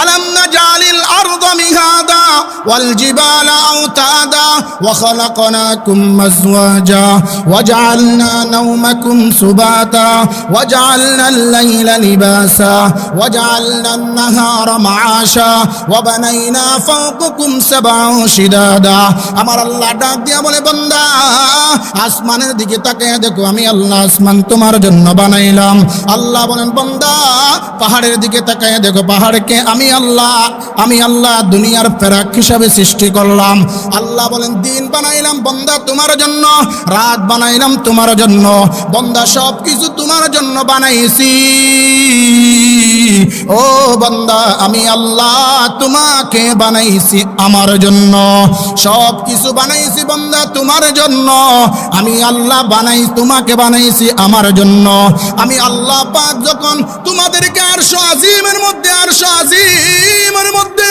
আলাম নাজালিল আরদা মিহাদা ওয়াল জিবালা আওতাদা ওয়া খালাকনাকুম আজওয়াজা وجعلنا نومكم سباتا وجعلنا الليل لباسا وجعلنا النهار معاشا وبنينا فوقكم سبعا شدادا আমার আল্লাহ ডাক দিয়া বলে বান্দা আসমানের দিকে তাকিয়ে দেখো আমি আল্লাহ আসমান তোমার জন্য বানাইলাম আল্লাহ বলেন বান্দা পাহাড়ের দিকে তাকিয়ে দেখো পাহাড়কে আমি আল্লাহ আমি আল্লাহ দুনিয়ার ফেরাক হিসাবে সৃষ্টি করলাম। আল্লাহ বলেন, দিন বানাইলাম বন্দা তোমার জন্য, রাত বানাইলাম তোমার জন্য, বন্দা সব কিছু তোমার জন্য বানাইছি। ও বন্দা, আমি আল্লাহ তোমাকে বানাইছি আমার জন্য। সব কিছু বানাইছি বন্দা তোমার জন্য। আমি আল্লাহ বানাই, তোমাকে বানাইছি আমার জন্য। আমি আল্লাহ পাক যখন তোমাদেরকে আর আজিমের মধ্যে আর আজিমের মধ্যে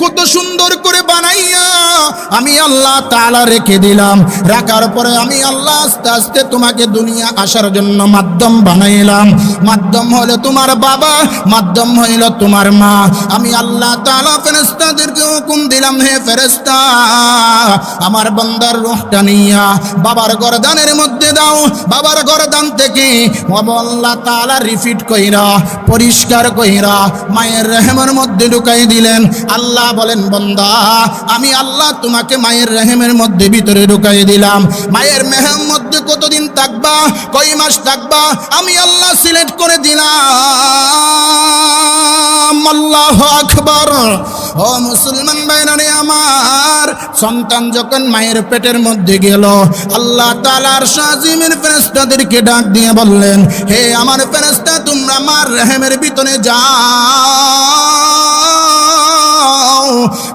কত সুন্দর করে বানাইয়া আমি আল্লাহ তাআলা রেখে দিলাম। রাখার পরে আমি আল্লাহ আস্তে আস্তে তোমাকে দুনিয়া আসার জন্য মাধ্যম বানাইলাম। মাধ্যম হলো তোমার বাবা, মাধ্যম হইল তোমার মা। আমি আল্লাহ তাআলা ফেরেশতাদেরকে হুকুম দিলাম, হে ফেরেশতা, আমার বান্দার রূহটা নিয়া বাবার গরদানের মধ্যে দাও। বাবার গরদান থেকে আল্লাহ তাআলা রিফিট কইরা, পরিষ্কার কইরা মায়ের রেহেমের মধ্যে ঢুকাই দিলেন। আল্লাহ বলেন, বন্দা, আমি আল্লাহ তোমাকে মায়ের রেহেমের মধ্যে ভিতরে ঢুকাই দিলাম। মায়ের মেহেম মধ্যে কতদিন থাকবা? কই মাস থাকবা? আমি আল্লাহ সিলেক্ট করে দিলাম। আল্লাহ আকবর। ও মুসলমান বাইরে আমার, সন্তান যখন মায়ের পেটের মধ্যে গেল, আল্লাহ তালার সাজিমের ফেরেস্তাদেরকে ডাক দিয়ে বললেন, হে আমার ফেরেস্তা তোমরা আমার রেহেমের ভিতরে যাও।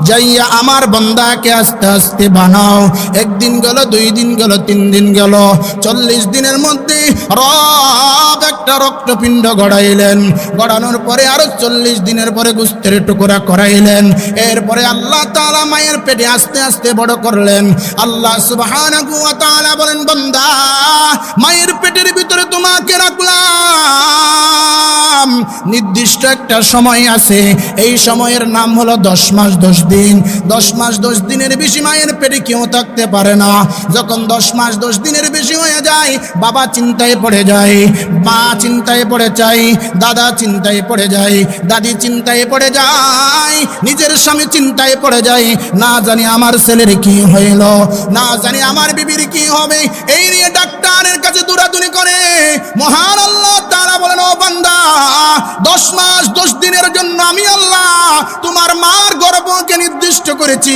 যাইয়া আমার বন্দাকে আস্তে আস্তে বানাও। একদিন গেল, দুই দিন গেল, তিন দিন গেল। চল্লিশ দিনের মধ্যে রব একটা রক্তপিণ্ড গড়াইলেন। গড়ানোর পরে আরও চল্লিশ দিনের পরে গুস্তের টুকরা করাইলেন। এরপরে আল্লাহ তালা মায়ের পেটে আস্তে আস্তে বড় করলেন। আল্লাহ তাআলা বলেন, বান্দা, মায়ের পেটের ভিতরে তোমাকে রাখলাম। নির্দিষ্ট একটা সময় আছে। এই সময়ের নাম হলো দশ মাস দশ দিন, দশ মাস দশ দিনের বেশি মায়ের পেটে কেউ থাকতে পারে না। যখন দশ মাস দশ দিনের বেশি হয়ে যায়, বাবা চিন্তায় পড়ে যায়, মা চিন্তায় পড়ে যায়, দাদা চিন্তায় পড়ে যায়, দাদি চিন্তায় পড়ে যায়, নিজের স্বামী চিন্তায় পড়ে যায়। না জানি আমার ছেলের কি হইল, না জানি আমার বিবির কি হবে। এই নিয়ে ডাক্তারের কাছে দৌড়াদৌড়ি করে। মহান আল্লাহ তারা বলেন, ও বান্দা, দশ মাস দশ দিনের জন্য আমি আল্লাহ তোমার মার গর্ভকে নির্দিষ্ট করেছি।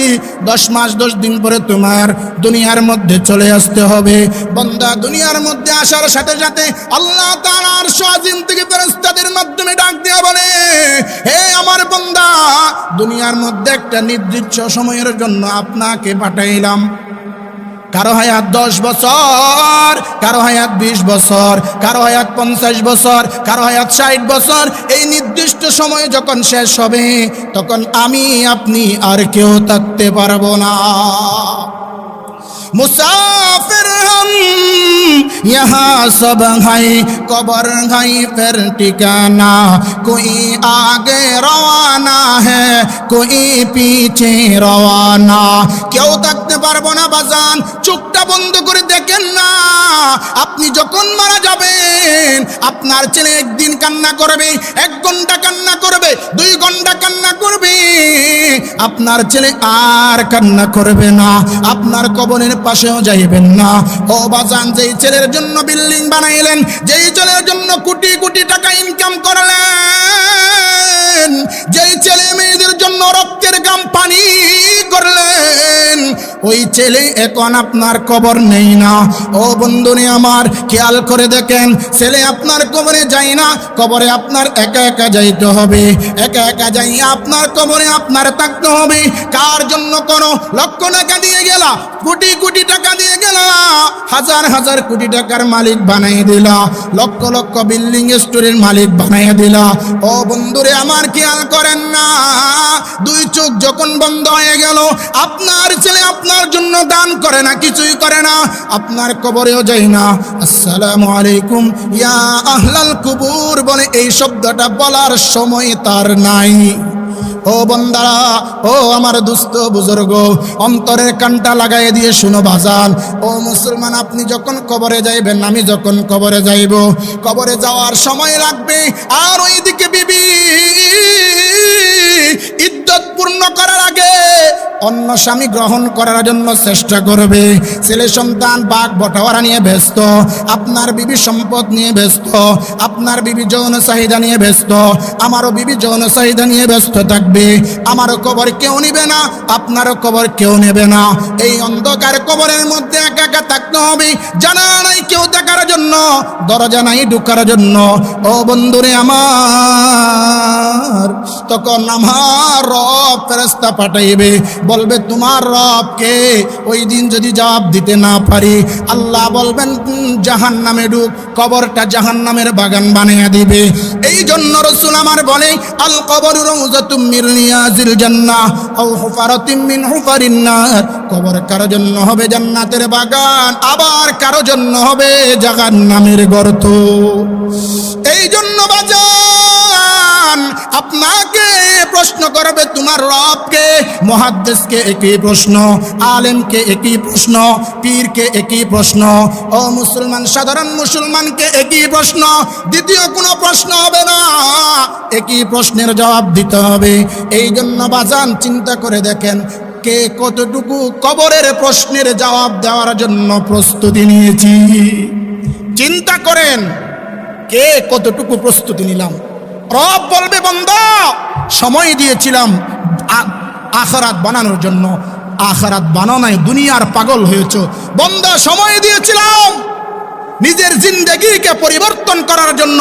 দশ মাস, দশ দিন পরে তোমার দুনিয়ার মধ্যে চলে আসতে হবে। বন্দা, দুনিয়ার মধ্যে আসার সাথে সাথে আল্লাহ তার সাজিম থেকে ফেরস্তাদের মাধ্যমে ডাক দেওয়া বলে, হে আমার বন্দা, দুনিয়ার মধ্যে একটা নির্দিষ্ট সময়ের জন্য আপনাকে পাঠাইলাম। কারো হায়াত দশ বছর কারো হায়াত বিশ বছর কারো হায়াত পঞ্চাশ বছর কারো হায়াত ষাট বছর এই নির্দিষ্ট সময় যখন শেষ হবে তখন আমি আপনি আর কেউ থাকতে পারবো না मुसाफिर हम यहाँ सब है कबर है फिर ठिकाना कोई आगे रवाना है कोई पीछे रवाना কেউ থাকতে পারব না বাজান। চোখটা বন্ধ করে দেখেন না। আপনি যখন মারা যাবেন, আপনার ছেলে একদিন কান্না করবে, এক ঘণ্টা কান্না করবে, দুই ঘণ্টা কান্না করবে। আপনার ছেলে আর কান্না করবে না। আপনার কবরের পাশেও যাইবেন না। ও বাজান, যেই ছেলের জন্য বিল্ডিং বানাইলেন, যেই ছেলের জন্য কোটি কোটি টাকা ইনকাম করলেন, যেই ছেলে মেয়েদের জন্য রক্তের গাম পানি ওই ছেলে এখন আপনার কবর নেই না। ও বন্ধুনি আমার, খেয়াল করে দেখেন, ছেলে আপনার কবরে যায় না, কবরে আপনার একা একা যাইতে হবে। একা একা যাই আপনার কবরে আপনার থাকতে হবে। কার জন্য কোনো লক্ষ টাকা দিয়ে গেলা? কোটি কোটি টাকা দিয়ে গেলা। হাজার হাজার কোটি টাকার মালিক বানাই দিলা। লক্ষ লক্ষ বিল্ডিং স্টোরের মালিক বানাই দিলা। ও বন্ধুরে আমার, খেয়াল করেন না। দুই চোখ যখন বন্ধ হয়ে গেল, আপনার ছেলে আপনার জন্য দান করে না, কিছুই করে না। আপনার কবরেও যাই না। আসসালামু আলাইকুম। ইয়া আহলাল কুবুর বলে এই শব্দটা বলার সময় তার নাই। ও বন্দারা, ও আমার দুস্থ বুজুর্গ, অন্তরের কানটা লাগাই দিয়ে শুনো বাজান। ও মুসলমান, আপনি যখন কবরে যাইবেন, আমি যখন কবরে যাইব, কবরে যাওয়ার সময় লাগবে। আর ওইদিকে বিবি ইদ্যত পূর্ণ করার আগে অন্য স্বামী গ্রহণ করার জন্য চেষ্টা করবে। ছেলে সন্তান বাঘ, বটাওয়ারা নিয়ে ব্যস্ত, আপনার বিবি সম্পদ নিয়ে ব্যস্ত, আপনার বিবি যৌন চাহিদা নিয়ে ব্যস্ত, আমারও বিবি যৌন চাহিদা নিয়ে ব্যস্ত থাকবে। আমারও কবর কেউ নিবে না, আপনারও কবর কেউ নেবে না। এই অন্ধকার কবরের মধ্যে একা একা থাকতে হবে, জানা নাই কেউ দেখার জন্য, দরজা নাই ঢুকার জন্য। ও বন্ধুরে আমার, তখন আমার রব ফেরেস্তা পাঠাইবে বলবে, তোমার রবকে ওই দিন যদি জবাব দিতে না পারি, আল্লাহ বলবেন জাহান নামে ঢুক কবরটা জাহান নামের বাগান বানিয়ে দিবে। এই জন্য রসুল আমার বলে, আল কবর কবর কারও জন্য হবে জান্নাতের বাগান, আবার কারও জন্য হবে জাহান নামের গর্ত। এই জন্য বাজান আপনাকে প্রশ্ন করবে তোমার রবকে। মহাদ্দেশকে একই প্রশ্ন, আলেমকে একই প্রশ্ন, পীরকে একই প্রশ্ন, ও মুসলমান, সাধারণ মুসলমানকে একই প্রশ্ন। দ্বিতীয় কোনো প্রশ্ন হবে না। একই প্রশ্নের জবাব দিতে হবে। এই জন্য বাজান চিন্তা করে দেখেন, কে কতটুকু কবরের প্রশ্নের জবাব দেওয়ার জন্য প্রস্তুতি নিয়েছি। চিন্তা করেন, কে কতটুকু প্রস্তুতি নিলাম। রব বলবে, বন্ধ, সময় দিয়েছিলাম আখরাত বানানোর জন্য। আখারাত বানানায় দুনিয়ার পাগল হয়েছ। বন্ধ, সময় দিয়েছিলাম। নিজের জিন্দগিকে পরিবর্তন করার জন্য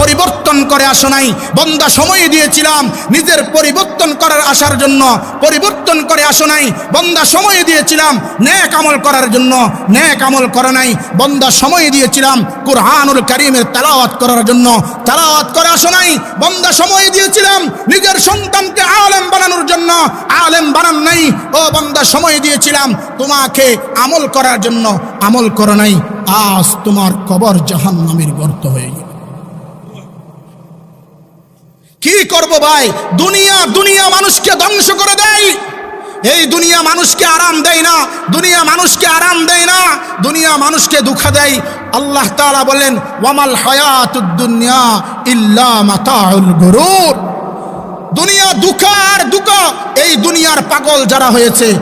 পরিবর্তন করে আসো নাই। বন্দা সময় দিয়েছিলাম, নিজের পরিবর্তন করার আসার জন্য পরিবর্তন করে আসো নাই। বন্দা সময় দিয়েছিলাম ন্যাক আমল করার জন্য ন্যাক আমল করে নাই। বন্দা সময় দিয়েছিলাম, কুরআনুল করিমের তেলাওয়াত করার জন্য তেলাওয়াত করে আসো নাই। বন্দা সময় দিয়েছিলাম, নিজের সন্তানকে আলেম বানানোর জন্য আলেম বানান নাই। ও বন্দা সময় দিয়েছিলাম, তোমাকে আমল করার জন্য আমল করো নাই। আজ তোমার কবর জাহান নামের গর্ত হয়ে গেল কি করব ভাই? দুনিয়া দুনিয়া মানুষকে ধ্বংস করে দেয়। এই দুনিয়া মানুষকে আরাম দেয় না, দুনিয়া মানুষকে আরাম দেয় না, দুনিয়া মানুষকে দুঃখ দেয়। আল্লাহ তাআলা বলেন, ওয়ামাল হায়াতুদ দুনিয়া ইল্লা মাতাউল গুরুর। দুনিয়া দুঃখ আর দুঃখ এই দুনিয়ার পাগল যারা হয়েছে